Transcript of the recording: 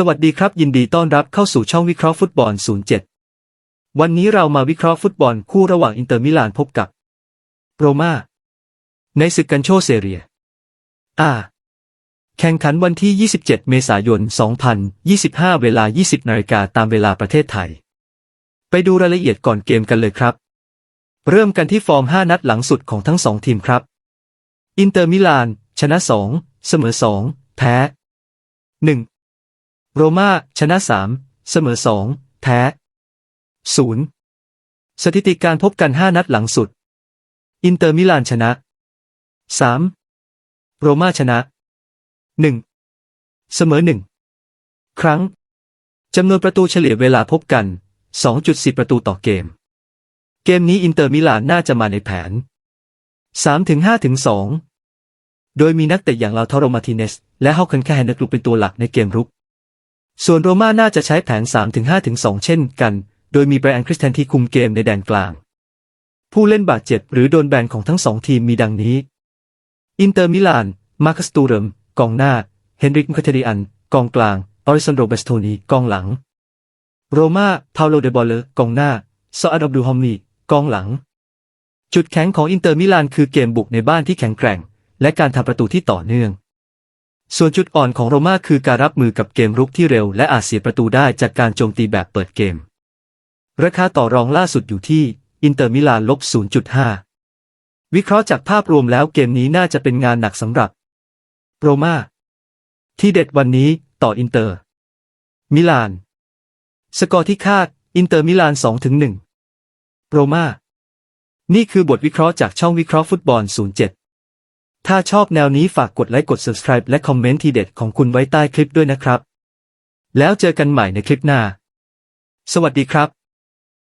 สวัสดีครับ ยินดีต้อนรับเข้าสู่ช่องวิเคราะห์ฟุตบอล 07 วันนี้เรามาวิเคราะห์ฟุตบอลคู่ระหว่างอินเตอร์มิลานพบกับโรม่าในศึกกันโชเซเรียอาแข่งขันวันที่ 27 เมษายน 2025 เวลา 20 นาฬิกาตามเวลาประเทศไทย ไปดูรายละเอียดก่อนเกมกันเลยครับ เริ่มกันที่ฟอร์ม 5 นัดหลังสุดของทั้งสองทีมครับ อินเตอร์มิลาน ชนะ 2 เสมอ 2 แพ้ 1 โรม่าชนะ 3 เสมอ 2 แพ้ 0 สถิติการพบกัน 5 นัดหลังสุด อินเตอร์มิลานชนะ 3 โรม่าชนะ 1 เสมอ 1 ครั้งจำนวนประตูเฉลี่ยเวลาพบกัน 2.4 ประตูต่อเกม เกมนี้อินเตอร์มิลานน่าจะมาในแผน 3-5-2 โดยมีนักเตะอย่างลาทาโรมาติเนส และเฮาคันแคแฮนเดกลุเป็นตัวหลักในเกมรุก ส่วนโรม่าน่าจะใช้แผน 3-5-2 เช่นกัน โดยมีไบรอันคริสแตนที่คุมเกมในแดนกลาง ผู้เล่นบาดเจ็บหรือโดนแบนของทั้งสองทีมมีดังนี้ อินเตอร์มิลาน มาร์คัสตูเรม กองหน้า เฮนริกมคาเทริอัน กองกลาง ออริซันโดเบสโทนี กองหลัง โรม่าพาโลเดบอลเลอร์ กองหน้า ซออัดอบดูฮอมมีกองหลัง จุดแข็งของอินเตอร์มิลานคือเกมบุกในบ้านที่แข็งแกร่ง และการทำประตูที่ต่อเนื่อง ส่วนจุดอ่อนของโรม่าคือการรับมือกับเกมรุกที่เร็วและอาจเสียประตูได้จากการโจมตีแบบเปิดเกม ราคาต่อรองล่าสุดอยู่ที่อินเตอร์มิลานลบ 0.5 วิเคราะห์จากภาพรวมแล้วเกมนี้น่าจะเป็นงานหนักสำหรับ โรม่า ที่เด็ดวันนี้ต่ออินเตอร์ มิลาน สกอร์ที่คาด อินเตอร์มิลาน 2-1 โรม่า นี่คือบทวิเคราะห์จากช่องวิเคราะห์ฟุตบอล 07 ถ้าชอบแนวนี้ฝากกดไลค์กด subscribe และคอมเมนต์ทีเด็ดของคุณไว้ใต้คลิปด้วยนะครับ แล้วเจอกันใหม่ในคลิปหน้า สวัสดีครับ